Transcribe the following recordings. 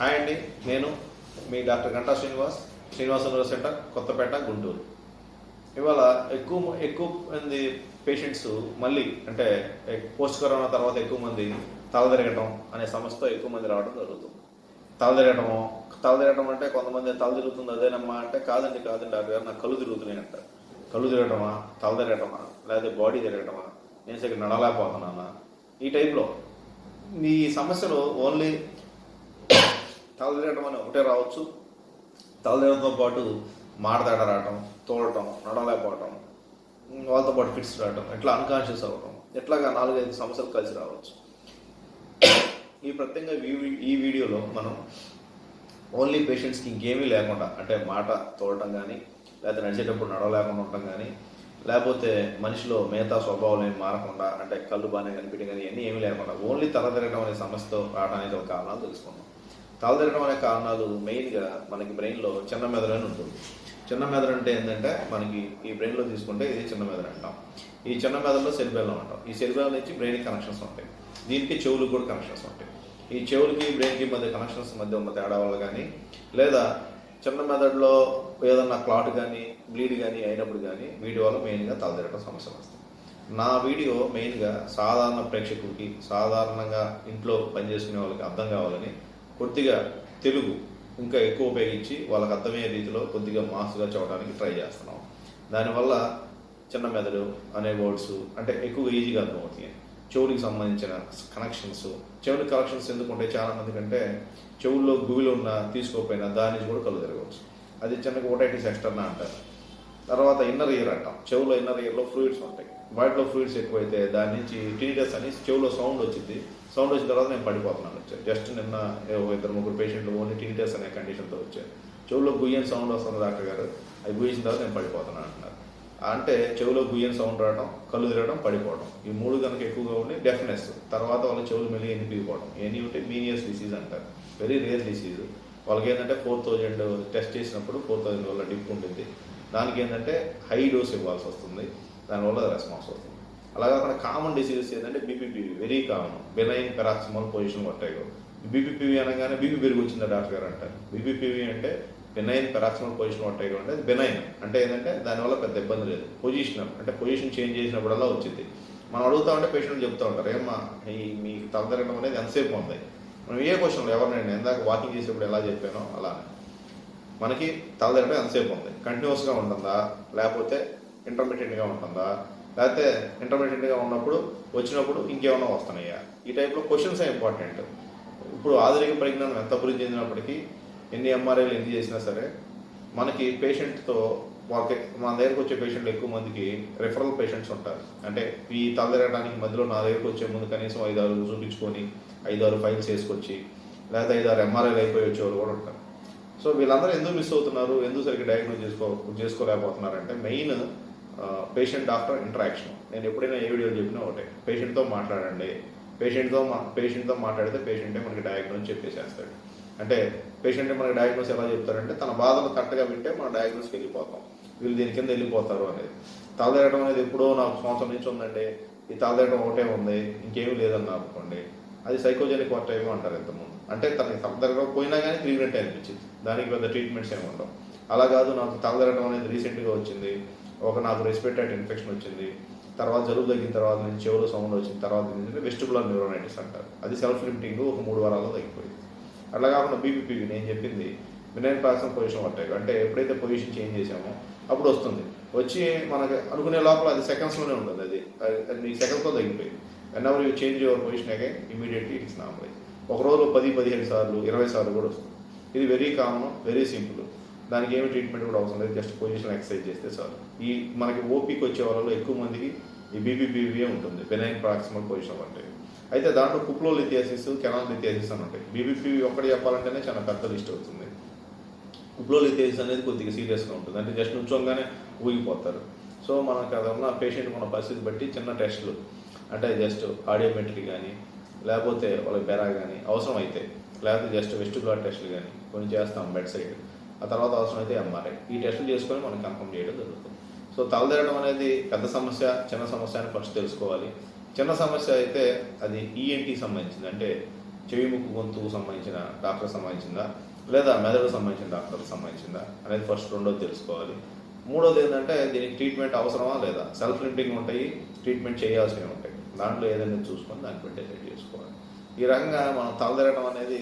Hi అండి నేను మీ డాక్టర్ గంటా శ్రీనివాస్ శ్రీనివాస సెంటర్ కొత్తపేట గుంటూరు. ఇవాళ ఎక్కువ ఎక్కువ మంది పేషెంట్స్ మళ్ళీ అంటే పోస్ట్ కరోనా తర్వాత ఎక్కువ మంది తలదిరగటం అనే సమస్యతో ఎక్కువ మంది రావడం జరుగుతుంది. తలదిరగటము తలదిరగటం అంటే కొంతమంది తల తిరుగుతుంది అదేనమ్మా అంటే కాదండి కాదండి డాక్టర్ గారు నాకు కళ్ళు తిరుగుతున్నాయి అంటారు. కళ్ళు తిరగటమా తల తిరగటమా లేదా బాడీ తిరగటమా నేను సరిగ్గా నడలేకపోతున్నానా ఈ టైప్లో మీ సమస్యలు ఓన్లీ తలదిరడం అని ఒకటే రావచ్చు. తలదిరడంతో పాటు మాట రావటం తోడటం నడవలేకపోవటం వాళ్ళతో పాటు ఫిట్స్ రావటం ఇట్లా అన్కాన్షియస్ అవ్వటం ఇట్లాగా నాలుగైదు సమస్యలు కలిసి రావచ్చు. ఈ ప్రత్యేకంగా ఈ- ఈ వీడియోలో మనం ఓన్లీ పేషెంట్స్కి ఇంకేమీ లేకుండా అంటే మాట తోడటం కానీ లేకపోతే నడిచేటప్పుడు నడవలేకుండా ఉండటం కానీ లేకపోతే మనిషిలో మిగతా స్వభావం ఏమి మారకుండా అంటే కళ్ళు బాగానే కనిపించడం కానీ ఇవన్నీ ఏమీ లేకుండా ఓన్లీ తల తిరగడం అనే సమస్యతో రావడానికి ఒక కారణాలు తెలుసుకున్నాం తల తిరగడం అనే కారణాలు మెయిన్గా మనకి బ్రెయిన్లో చిన్న మెదడు అని ఉంటుంది. చిన్న మెదడు అంటే ఏంటంటే మనకి ఈ బ్రెయిన్లో తీసుకుంటే ఇది చిన్న మెదడు అంటాం. ఈ చిన్న మెదడులో సెరిబెల్లం అంటాం. ఈ సెల్బెల్ నుంచి బ్రెయిన్కి కనెక్షన్స్ ఉంటాయి. దీనికి చెవులకు కూడా కనెక్షన్స్ ఉంటాయి. ఈ చెవులకి బ్రెయిన్కి మధ్య కనెక్షన్స్ మధ్య ఉన్న తేడా వల్ల కానీ లేదా చిన్న మెదడులో ఏదన్నా క్లాట్ కానీ బ్లీడ్ కానీ అయినప్పుడు కానీ వీటి వల్ల మెయిన్గా తలదిరగడం సమస్యలు వస్తాయి. నా వీడియో మెయిన్గా సాధారణ ప్రేక్షకులకి సాధారణంగా ఇంట్లో పనిచేసుకునే వాళ్ళకి అర్థం కావాలని కొద్దిగా తెలుగు ఇంకా ఎక్కువ ఉపయోగించి వాళ్ళకి అర్థమయ్యే రీతిలో కొద్దిగా మాస్గా చూడడానికి ట్రై చేస్తున్నాం. దానివల్ల చిన్న మెదడు అనే వర్డ్స్ అంటే ఎక్కువ ఈజీగా అర్థమవుతాయి. చెవులకు సంబంధించిన కనెక్షన్స్ చెవులు కనెక్షన్స్ ఎందుకుంటే చాలామంది కంటే చెవుల్లో గువిలో ఉన్న తీసుకోకపోయినా దాని నుంచి కూడా కళ్ళు తిరగవచ్చు. అది చిన్నగా ఓటైటిస్ ఎక్స్టర్నా అంటారు. తర్వాత ఇన్నర్ ఇయర్ అంటాం. చెవులో ఇన్నర్ ఇయర్లో ఫ్లూయిడ్స్ ఉంటాయి. వాటిలో ఫ్లూయిడ్స్ ఎక్కువైతే దాని నుంచి టీనిటస్ అని చెవులో సౌండ్ వచ్చింది సౌండ్ వచ్చిన తర్వాత నేను పడిపోతున్నాను వచ్చాను జస్ట్ నిన్న ఇద్దరు ముగ్గురు పేషెంట్లు ఓన్లీ టీనిటస్ అనే కండిషన్తో వచ్చాను చెవులో గుయ్యని సౌండ్ వస్తుంది డాక్టర్ గారు. అది గుయ్యించిన తర్వాత నేను పడిపోతున్నాను అంటున్నారు. అంటే చెవులో గుయ్యని సౌండ్ రావడం కళ్ళు తిరగడం పడిపోవడం ఈ మూడు కనుక ఎక్కువగా ఉండి డెఫ్నెస్ తర్వాత వాళ్ళ చెవులు మెల్లి ఎనిపిపోవడం ఎనీ ఉంటే మీనియస్ డిసీజ్ అంటారు. వెరీ రేర్ డిసీజ్ వాళ్ళకి ఏంటంటే ఫోర్ థౌజండ్ టెస్ట్ చేసినప్పుడు ఫోర్ థౌజండ్ వల్ల డిప్ ఉంటుంది దానికి ఏంటంటే హై డోస్ ఇవ్వాల్సి వస్తుంది. దానివల్ల రెస్పాన్స్ వస్తుంది అలాగే అక్కడ కామన్ డిసీజెస్ ఏంటంటే BPPV very common benign paroxysmal position వట్టాయి BPPV అనగానే బీపీ పెరిగి వచ్చిందా డాక్టర్ గారు అంటారు. బీపీపీవి అంటే బెనైన్ పెరాక్సిమల్ పొజిషన్ వట్టాయి అంటే అది బెనైన్ అంటే ఏంటంటే దానివల్ల పెద్ద ఇబ్బంది లేదు. పొజిషనల్ అంటే పొజిషన్ చేంజ్ చేసినప్పుడల్లా వచ్చింది. మనం అడుగుతా ఉంటే పేషెంట్ చెప్తా ఉంటారు ఏమ్మా ఈ మీ తలదరగడం అనేది ఎంతసేపు ఉంది? మనం ఏ క్వశ్చన్లు ఎవరినైనా ఇందాక వాకింగ్ చేసేప్పుడు ఎలా చెప్పానో? అలానే. మనకి తలదిరగడం ఎంతసేపు ఉంది? కంటిన్యూస్గా ఉంటుందా? లేకపోతే ఇంటర్మీడియట్గా ఉంటుందా? లేకపోతే ఇంటర్మీడియట్గా ఉన్నప్పుడు వచ్చినప్పుడు ఇంకేమైనా వస్తున్నాయా? ఈ టైప్లో క్వశ్చన్స్ ఇంపార్టెంట్ ఇప్పుడు ఆధునిక పరిజ్ఞానం ఎంత అభివృద్ధి చెందినప్పటికీ ఎన్ని ఎంఆర్ఐలు ఎన్ని చేసినా సరే మనకి పేషెంట్తో వాళ్ళకి మన దగ్గరకు వచ్చే పేషెంట్లు ఎక్కువ మందికి రెఫరల్ పేషెంట్స్ ఉంటారు. అంటే ఈ తలదిరగడానికి మధ్యలో నా దగ్గరకు వచ్చే ముందు కనీసం ఐదు ఆరు చూపించుకొని ఐదు ఆరు ఫైల్స్ వేసుకొచ్చి లేకపోతే ఐదు ఆరు ఎంఆర్ఐలు అయిపోయి వచ్చేవాళ్ళు కూడా ఉంటారు. సో వీళ్ళందరూ ఎందుకు మిస్ అవుతున్నారు? ఎందుకు సరిగ్గా డయాగ్నోస్ చేసుకో చేసుకోలేకపోతున్నారు అంటే మెయిన్ పేషెంట్ డాక్టర్ ఇంటరాక్షన్ నేను ఎప్పుడైనా ఏ వీడియోలు చెప్పినా ఒకటే. పేషెంట్తో మాట్లాడండి. పేషెంట్తో మా పేషెంట్తో మాట్లాడితే పేషెంటే మనకి డయాగ్నోస్ చెప్పేసేస్తాడు. అంటే పేషెంట్ మనకి డయాగ్నోస్ ఎలా చెప్తారంటే తన బాధలు కరెక్ట్గా వింటే మన డయాగ్నోస్కి వెళ్ళిపోతాం. వీళ్ళు దీని కింద వెళ్ళిపోతారు అనేది. తలదేయడం అనేది ఎప్పుడో నాకు సంవత్సరం నుంచి ఉందండి. ఈ తలదేయడం ఒకటే ఉంది. ఇంకేమీ లేదని అనుకోండి. అది సైకోజెనిక్ వర్ట్ ఏమో అంటారు ఇంతకుముందు. అంటే తనకి తలదరగడం పోయినా కానీ తిరిగినట్టే అనిపించింది. దానికి పెద్ద ట్రీట్మెంట్స్ ఏమి ఉండవు. అలా కాదు నాకు తలదరగడం అనేది రీసెంట్గా వచ్చింది. ఒక నాకు రెస్పిరేటరీ ఇన్ఫెక్షన్ వచ్చింది. తర్వాత జలుబు తగ్గిన తర్వాత నుంచి చెవులో సౌండ్ వచ్చిన తర్వాత ఏంటంటే వెస్టిబులర్ న్యూరోనైటిస్ అంటారు. అది సెల్ఫ్ లిమిటింగ్ ఒక మూడు వారాల్లో తగ్గిపోయింది. అట్లా కాకుండా బీపీపీవి నేను చెప్పింది వినైన్ ప్రాక్సం పొజిషన్ పట్టాయి అంటే ఎప్పుడైతే పొజిషన్ చేంజ్ చేసామో అప్పుడు వస్తుంది. వచ్చి మనకి అనుకునే లోపల అది సెకండ్స్లోనే ఉంటుంది. అది అది- మీ సెకండ్స్లో తగ్గిపోయింది. Whenever you change your position again immediately it's normal ఒక రోజు పది పదిహేను సార్లు ఇరవై సార్లు కూడా వస్తుంది. ఇది వెరీ కామన్ వెరీ సింపుల్ దానికి ఏమి ట్రీట్మెంట్ కూడా అవసరం లేదు. జస్ట్ పొజిషన్ ఎక్సర్సైజ్ చేస్తే చాలు. ఈ మనకి ఓపీకి వచ్చే వాళ్ళలో ఎక్కువ మందికి ఈ బీబీపీవీఏ ఉంటుంది. బెనైన్ ప్రాక్సిమల్ పొజిషన్ అంటే. అయితే దాంట్లో కుప్లో లిథియాసిస్ కెనాల్ లిథియాసిస్ అని ఉంటాయి. బీబీపీవీ ఒక్కటి చెప్పాలంటేనే చాలా పెద్ద లిస్ట్ అవుతుంది. కుప్లో లిథియాసిస్ అనేది కొద్దిగా సీరియస్గా ఉంటుంది. అంటే జస్ట్ నుంచోగానే ఊగిపోతారు. సో మనకు అది ఉన్న పేషెంట్ మన పరిస్థితి బట్టి చిన్న టెస్టులు. అంటే జస్ట్ ఆడియోమెట్రీ కానీ లేకపోతే వాళ్ళకి బెరా కానీ అవసరం అయితే లేకపోతే జస్ట్ వెస్ట్ బ్లాడ్ టెస్టులు కానీ కొన్ని చేస్తాం బెడ్ సైడ్. ఆ తర్వాత అవసరమైతే ఎంఆర్ఐ. ఈ టెస్టులు చేసుకొని మనం కన్ఫర్మ్ చేయడం జరుగుతుంది. సో తలదిరడం అనేది పెద్ద సమస్య చిన్న సమస్య అని ఫస్ట్ తెలుసుకోవాలి. చిన్న సమస్య అయితే అది ఈఎన్టీ సంబంధించింది. అంటే చెవి ముక్కు గొంతుకు సంబంధించిన డాక్టర్ సంబంధించిందా? లేదా మెదడుకు సంబంధించిన డాక్టర్కి సంబంధించిందా? అనేది ఫస్ట్ రెండోది తెలుసుకోవాలి. మూడోది ఏంటంటే దీనికి ట్రీట్మెంట్ అవసరమా లేదా? సెల్ఫ్ లిమిటింగ్ ఉంటాయి ట్రీట్మెంట్ చేయాల్సినవి ఉంటాయి. దాంట్లో ఏదైనా చూసుకొని దాన్ని బట్టి డిసైడ్ చేసుకోవాలి. ఈ రకంగా మనం తలదిరగడం అనేది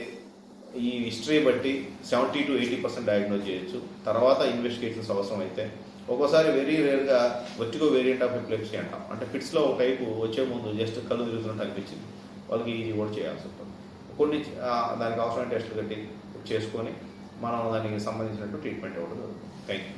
ఈ హిస్టరీ బట్టి seventy to eighty percent diagnose చేయొచ్చు. తర్వాత ఇన్వెస్టిగేషన్స్ అవసరం అయితే ఒక్కోసారి వెరీ రేర్గా వెర్టిగో వేరియంట్ ఆఫ్ ఎపిలెప్సీ అంటాం. అంటే ఫిట్స్లో ఒక టైపు వచ్చే ముందు జస్ట్ కళ్ళు తిరుగుతున్నట్టు అనిపించింది. వాళ్ళకి ఇది కూడా చేయాల్సి ఉంటుంది. కొన్ని దానికి అవసరమైన టెస్టులు కట్టి చేసుకొని మనం దానికి సంబంధించినట్టు ట్రీట్మెంట్ ఇవ్వడం జరుగుతుంది. Thank you